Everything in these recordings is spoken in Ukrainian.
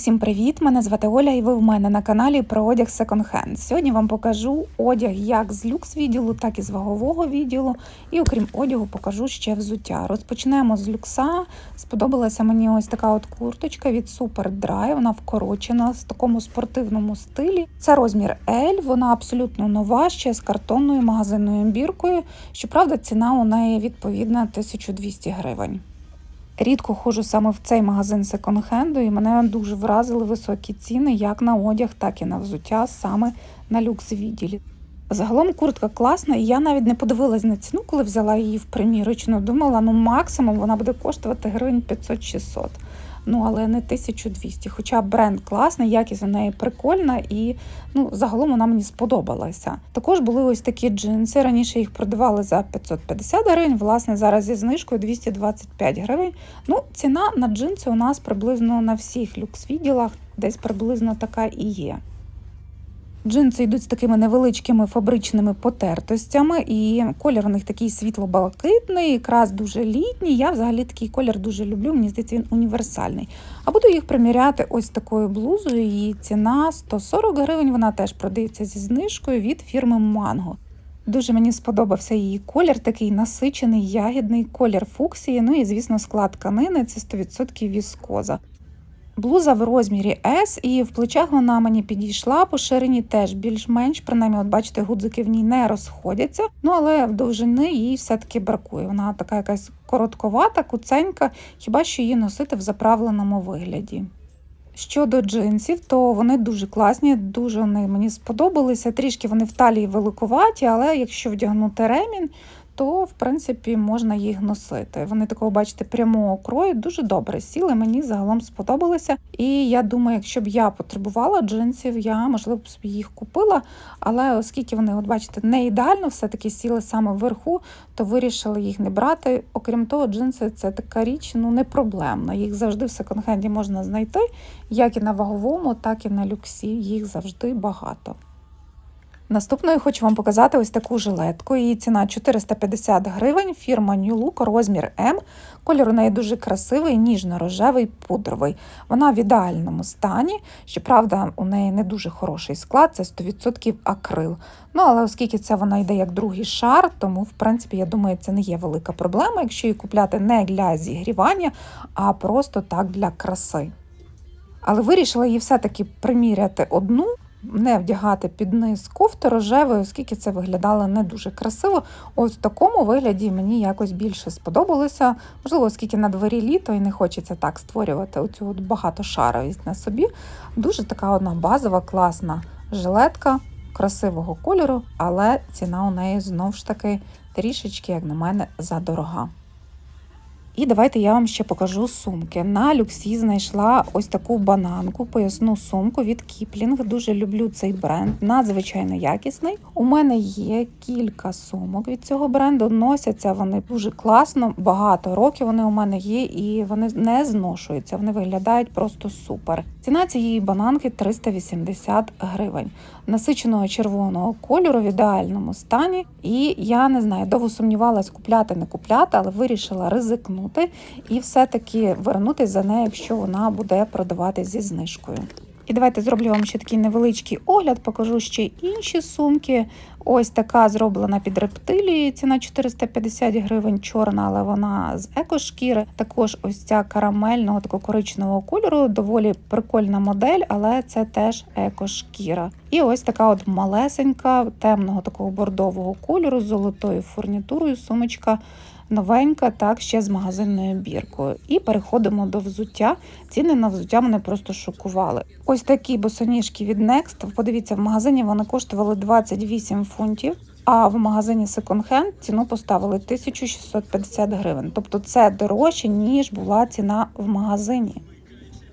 Усім привіт! Мене звати Оля, і ви в мене на каналі про одяг Hand. Сьогодні вам покажу одяг як з люкс відділу, так і з вагового відділу. І окрім одягу, покажу ще взуття. Розпочнемо з люкса. Сподобалася мені ось така от курточка від Super Dry. Вона вкорочена в такому спортивному стилі. Це розмір L, вона абсолютно нова, ще з картонною магазинною біркою. Щоправда, ціна у неї відповідна 1200 гривень. Рідко ходжу саме в цей магазин секонд-хенду, і мене дуже вразили високі ціни як на одяг, так і на взуття саме на люкс відділі. Загалом куртка класна, і я навіть не подивилась на ціну, коли взяла її в примірочну. Думала, ну максимум вона буде коштувати гривень 500-600 ну але не 1200. Хоча бренд класний, якість у неї прикольна і ну, загалом вона мені сподобалася. Також були ось такі джинси. Раніше їх продавали за 550 гривень, власне, зараз зі знижкою 225 гривень. Ну, ціна на джинси у нас приблизно на всіх люкс-відділах, десь приблизно така і є. Джинси йдуть з такими невеличкими фабричними потертостями, і колір у них такий світло-балакитний, якраз дуже літній. Я взагалі такий колір дуже люблю, мені здається, він універсальний. А буду їх приміряти ось такою блузою. Її ціна 140 гривень. Вона теж продається зі знижкою від фірми Манго. Дуже мені сподобався її колір, такий насичений, ягідний колір фуксії. Ну і, звісно, склад тканини це 100% віскоза. Блуза в розмірі S, і в плечах вона мені підійшла по ширині теж більш-менш, принаймні, от бачите, гудзики в ній не розходяться. Ну але в довжини їй все-таки бракує. Вона така якась коротковата, куценька, хіба що її носити в заправленому вигляді. Щодо джинсів, то вони дуже класні, дуже вони мені сподобалися. Трішки вони в талії великуваті, але якщо вдягнути ремінь, то в принципі можна їх носити. Вони такого, бачите, прямого крою дуже добре сіли. Мені загалом сподобалися. І я думаю, якщо б я потребувала джинсів, я можливо б їх купила. Але оскільки вони, от бачите, не ідеально все-таки сіли саме вверху, то вирішили їх не брати. Окрім того, джинси це така річ, ну не проблемна. Їх завжди в секонд-хенді можна знайти, як і на ваговому, так і на люксі. Їх завжди багато. Наступною хочу вам показати ось таку жилетку. Її ціна 450 гривень, фірма New Look, розмір М. Колір у неї дуже красивий, ніжно-рожевий, пудровий. Вона в ідеальному стані. Щоправда, у неї не дуже хороший склад, це 100% акрил. Ну, але оскільки це вона йде як другий шар, тому, в принципі, я думаю, це не є велика проблема, якщо її купляти не для зігрівання, а просто так для краси. Але вирішила її все-таки приміряти одну не вдягати під низ кофти рожевої, оскільки це виглядало не дуже красиво. Ось в такому вигляді мені якось більше сподобалося. Можливо, оскільки на дворі літо і не хочеться так створювати оцю от багатошаровість на собі. Дуже така одна базова, класна жилетка красивого кольору, але ціна у неї знову ж таки трішечки, як на мене, задорога. І давайте я вам ще покажу сумки. На люксі знайшла ось таку бананку, поясну сумку від Кіплінг. Дуже люблю цей бренд, надзвичайно якісний. У мене є кілька сумок від цього бренду. Носяться вони дуже класно, багато років вони у мене є, і вони не зношуються. Вони виглядають просто супер. Ціна цієї бананки 380 гривень, насиченого червоного кольору в ідеальному стані. І я не знаю, довго сумнівалась купляти, не купляти, але вирішила ризикнути і все-таки вернутися за нею, якщо вона буде продаватись зі знижкою. І давайте зроблю вам ще такий невеличкий огляд, покажу ще інші сумки. Ось така зроблена під рептилії, ціна 450 гривень, чорна, але вона з екошкіри. Також ось ця карамельного такого коричневого кольору, доволі прикольна модель, але це теж екошкіра. І ось така от малесенька, темного такого бордового кольору з золотою фурнітурою сумочка новенька, так ще з магазинною біркою. І переходимо до взуття. Ціни на взуття мене просто шокували. Ось такі босоніжки від Next. Подивіться, в магазині вони коштували 28 фунтів. А в магазині Hand ціну поставили 1650 гривень. Тобто це дорожче, ніж була ціна в магазині.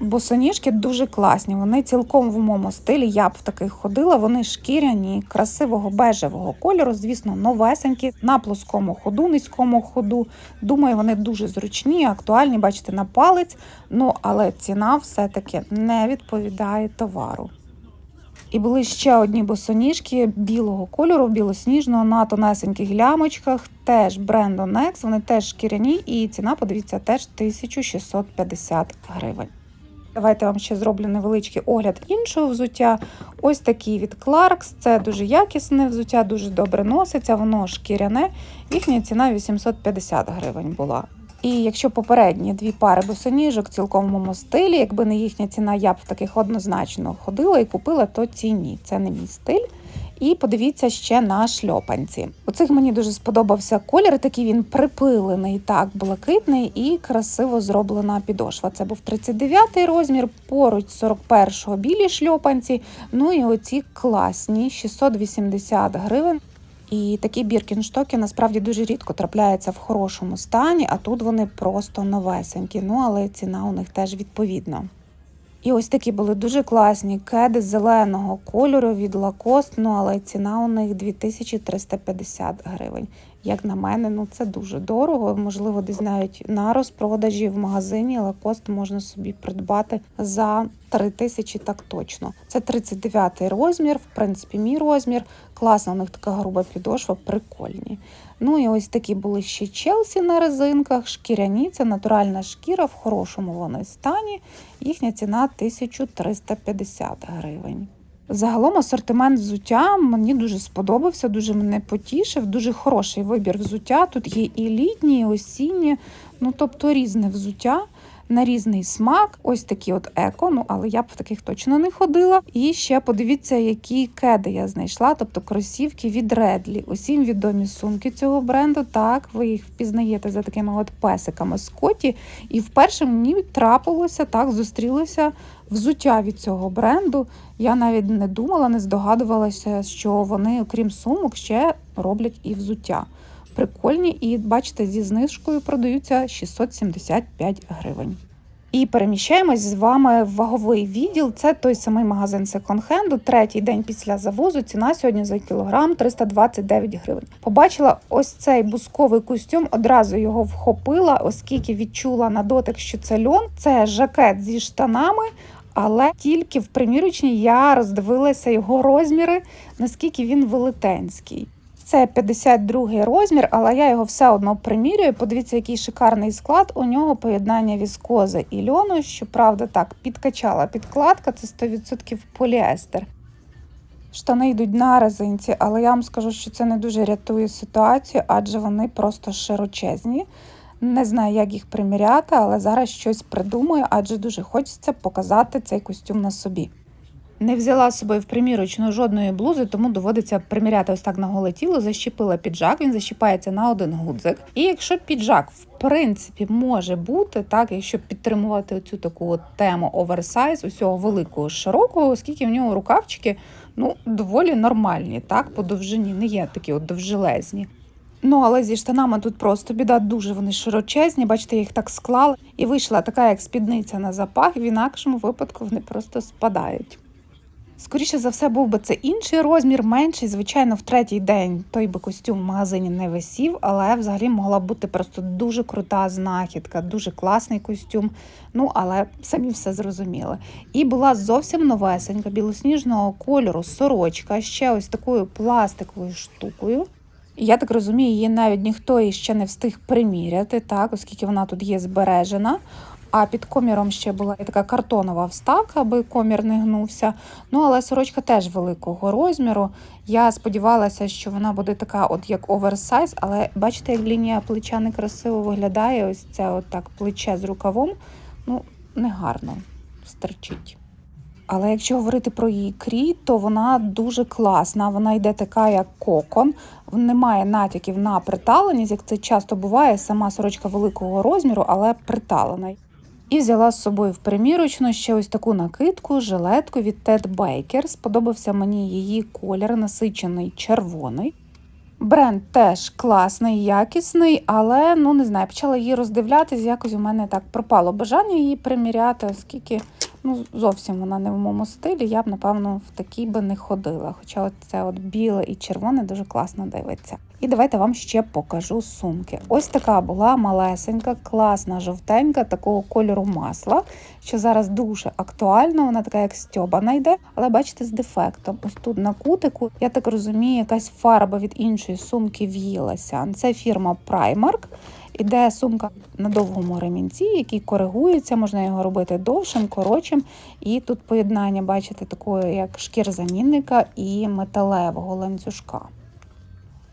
Босоніжки дуже класні. Вони цілком в моєму стилі. Я б в таких ходила. Вони шкіряні, красивого бежевого кольору, звісно, новесенькі на плоскому ходу, низькому ходу. Думаю, вони дуже зручні, актуальні. Бачите, на палець. Ну але ціна все-таки не відповідає товару. І були ще одні босоніжки білого кольору, білосніжного на тонесеньких лямочках, теж бренду Next, Вони теж шкіряні, і ціна, подивіться, теж 1650 гривень. Давайте вам ще зроблю невеличкий огляд іншого взуття. Ось такий від Clarks. Це дуже якісне взуття, дуже добре носиться, воно шкіряне. Їхня ціна 850 гривень була. І якщо попередні дві пари босоніжок цілком в моєму стилі, якби не їхня ціна, я б в таких однозначно ходила і купила, то ці ні. Це не мій стиль. І подивіться ще на шльопанці. У цих мені дуже сподобався колір. Такий він припилений, так блакитний і красиво зроблена підошва. Це був 39-й розмір, поруч 41-го білі шльопанці. Ну і оці класні 680 гривень. І такі біркінштоки насправді дуже рідко трапляються в хорошому стані, а тут вони просто новесенькі. Ну але ціна у них теж відповідна. І ось такі були дуже класні кеди зеленого кольору від Lacoste, ну але ціна у них 2350 гривень. Як на мене, ну це дуже дорого. Можливо, десь навіть на розпродажі в магазині Lacoste можна собі придбати за 3000 так точно. Це 39 розмір, в принципі, мій розмір. Класна у них така груба підошва, прикольні. Ну і ось такі були ще Челсі на резинках, шкіряні, це натуральна шкіра, в хорошому вони стані. Їхня ціна 1350 гривень. Загалом асортимент взуття мені дуже сподобався, дуже мене потішив, дуже хороший вибір взуття. Тут є і літні, і осінні, ну тобто різне взуття на різний смак. Ось такі от еко, ну але я б в таких точно не ходила. І ще подивіться, які кеди я знайшла, тобто кросівки від Редлі. Усім відомі сумки цього бренду. Так, ви їх впізнаєте за такими от песиками Скотті. І вперше мені трапилося так, зустрілося взуття від цього бренду. Я навіть не думала, не здогадувалася, що вони, окрім сумок, ще роблять і взуття. Прикольні, і бачите, зі знижкою продаються 675 гривень. І переміщаємось з вами в ваговий відділ. Це той самий магазин секонд-хенду. Третій день після завозу. Ціна сьогодні за кілограм 329 гривень. Побачила ось цей бусковий костюм, одразу його вхопила, оскільки відчула на дотик, що це льон. Це жакет зі штанами. Але тільки в примірочній я роздивилася його розміри, наскільки він велетенський. Це 52 розмір, але я його все одно примірюю. Подивіться, який шикарний склад. У нього поєднання віскози і льону. Щоправда, так, підкачала підкладка, це 100% поліестер. Штани йдуть на резинці, але я вам скажу, що це не дуже рятує ситуацію, адже вони просто широчезні. Не знаю, як їх приміряти, але зараз щось придумаю, адже дуже хочеться показати цей костюм на собі. Не взяла з собою в примірочну жодної блузи, тому доводиться приміряти ось так на голе тіло. Защепила піджак, він защіпається на один гудзик. І якщо піджак, в принципі, може бути, так, якщо підтримувати оцю таку от тему оверсайз, усього великого широкого, оскільки в нього рукавчики ну, доволі нормальні, так, по довжині, не є такі от довжелезні. Ну, але зі штанами тут просто біда, дуже вони широчезні. Бачите, їх так склала. І вийшла така, як спідниця на запах, в інакшому випадку вони просто спадають. Скоріше за все, був би це інший розмір, менший. Звичайно, в третій день той би костюм в магазині не висів, але взагалі могла бути просто дуже крута знахідка, дуже класний костюм. Ну, але самі все зрозуміли. І була зовсім новесенька, білосніжного кольору сорочка, ще ось такою пластиковою штукою. Я так розумію, її навіть ніхто іще не встиг приміряти, так, оскільки вона тут є збережена. А під коміром ще була така картонова вставка, аби комір не гнувся. Ну, але сорочка теж великого розміру. Я сподівалася, що вона буде така, от як оверсайз, але бачите, як лінія плеча некрасиво виглядає. Ось це от плече з рукавом. Ну, негарно стерчить. Але якщо говорити про її крій, то вона дуже класна. Вона йде така, як кокон, немає натяків на приталеність, як це часто буває, сама сорочка великого розміру, але приталена. І взяла з собою в примірочну ще ось таку накидку, жилетку від Ted Baker. Сподобався мені її колір, насичений червоний. Бренд теж класний, якісний, але ну не знаю, почала її роздивлятись, якось у мене так пропало бажання її приміряти, оскільки ну, зовсім вона не в моєму стилі. Я б, напевно, в такій би не ходила. Хоча от це от біле і червоне дуже класно дивиться. І давайте вам ще покажу сумки. Ось така була малесенька, класна, жовтенька, такого кольору масла, що зараз дуже актуально. Вона така, як стьобана йде, але бачите, з дефектом. Ось тут на кутику, я так розумію, якась фарба від іншої сумки в'їлася. Це фірма Primark. Іде сумка на довгому ремінці, який коригується, можна його робити довшим, коротшим. І тут поєднання, бачите, такої як шкірзамінника і металевого ланцюжка.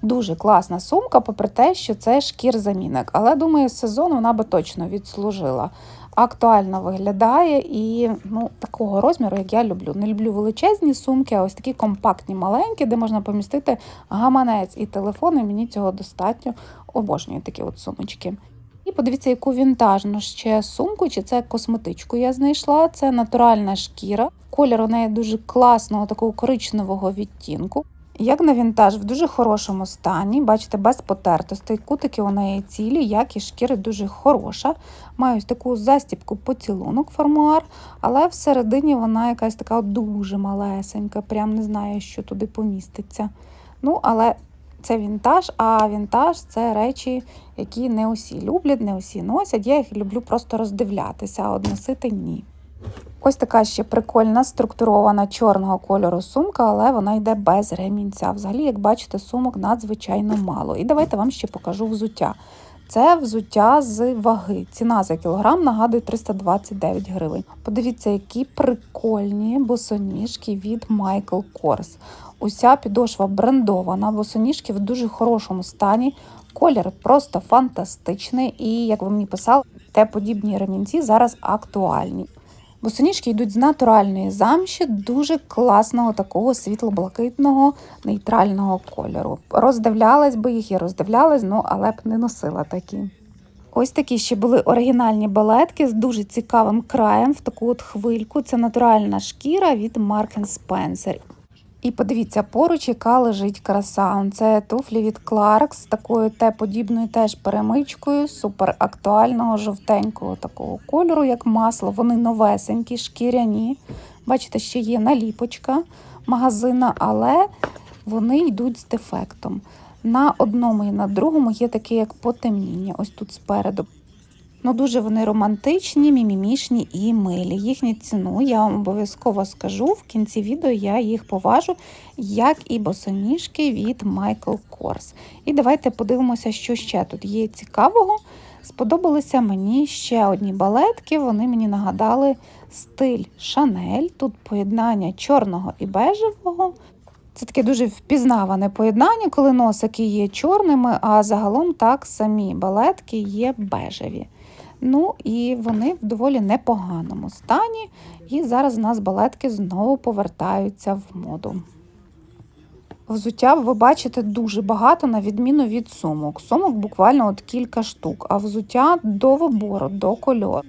Дуже класна сумка, попри те, що це шкір-замінник. Але думаю, сезон вона би точно відслужила. Актуально виглядає і ну, такого розміру, як я люблю. Не люблю величезні сумки, а ось такі компактні, маленькі, де можна помістити гаманець і телефон, і мені цього достатньо. Обожнюю такі от сумочки. І подивіться, яку вінтажну ще сумку, чи це косметичку я знайшла. Це натуральна шкіра. Колір у неї дуже класного, такого коричневого відтінку. Як на вінтаж в дуже хорошому стані, бачите, без потертостей, кутики у неї цілі, якість шкіри дуже хороша. Має ось таку застібку поцілунок формуар, але всередині вона якась така дуже малесенька, прям не знаю, що туди поміститься. Ну, але це вінтаж, а вінтаж це речі, які не усі люблять, не усі носять. Я їх люблю просто роздивлятися, а от носити ні. Ось така ще прикольна структурована чорного кольору сумка, але вона йде без ремінця. Взагалі, як бачите, сумок надзвичайно мало. І давайте вам ще покажу взуття. Це взуття з ваги. Ціна за кілограм нагадує 329 гривень. Подивіться, які прикольні босоніжки від Michael Kors. Уся підошва брендована, босоніжки в дуже хорошому стані. Колір просто фантастичний. І, як ви мені писали, те подібні ремінці зараз актуальні. Босоніжки йдуть з натуральної замші, дуже класного такого світло-блакитного нейтрального кольору. Роздивлялась би їх я роздивлялась, ну але б не носила такі. Ось такі ще були оригінальні балетки з дуже цікавим краєм в таку от хвильку. Це натуральна шкіра від Mark Spencer. І подивіться, поруч, яка лежить краса. Це туфлі від Clarks з такою те-подібною теж перемичкою, супер актуального, жовтенького такого кольору, як масло. Вони новесенькі, шкіряні. Бачите, ще є наліпочка магазина, але вони йдуть з дефектом. На одному і на другому є таке, як потемніння, ось тут спереду. Ну, дуже вони романтичні, мімімішні і милі. Їхню ціну я вам обов'язково скажу. В кінці відео я їх поважу, як і босоніжки від Michael Kors. І давайте подивимося, що ще тут є цікавого. Сподобалися мені ще одні балетки. Вони мені нагадали стиль Шанель. Тут поєднання чорного і бежевого. Це таке дуже впізнаване поєднання, коли носики є чорними, а загалом так самі балетки є бежеві. Ну і вони в доволі непоганому стані. І зараз у нас балетки знову повертаються в моду. Взуття ви бачите дуже багато, на відміну від сумок. Сумок буквально от кілька штук, а взуття до вибору, до кольору.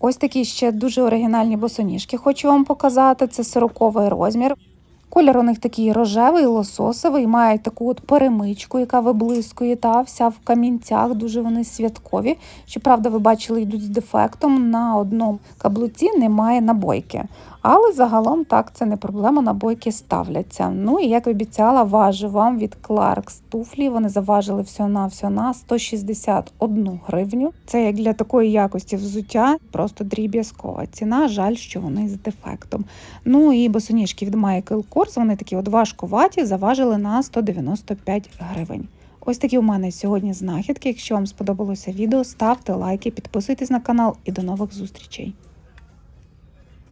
Ось такі ще дуже оригінальні босоніжки хочу вам показати. Це 40 розмір. Колір у них такий рожевий, лососовий, мають таку от перемичку, яка виблискує, та вся в камінцях, дуже вони святкові. Щоправда, ви бачили, йдуть з дефектом. На одному каблуці немає набойки. Але загалом так, це не проблема, набойки ставляться. Ну і як обіцяла, важу вам від Clarks туфлі. Вони заважили всього на всього на 161 гривню. Це як для такої якості взуття, просто дріб'язкова ціна. Жаль, що вони з дефектом. Ну і босоніжки від Michael Kors, вони такі от важкуваті, заважили на 195 гривень. Ось такі у мене сьогодні знахідки. Якщо вам сподобалося відео, ставте лайки, підписуйтесь на канал і до нових зустрічей.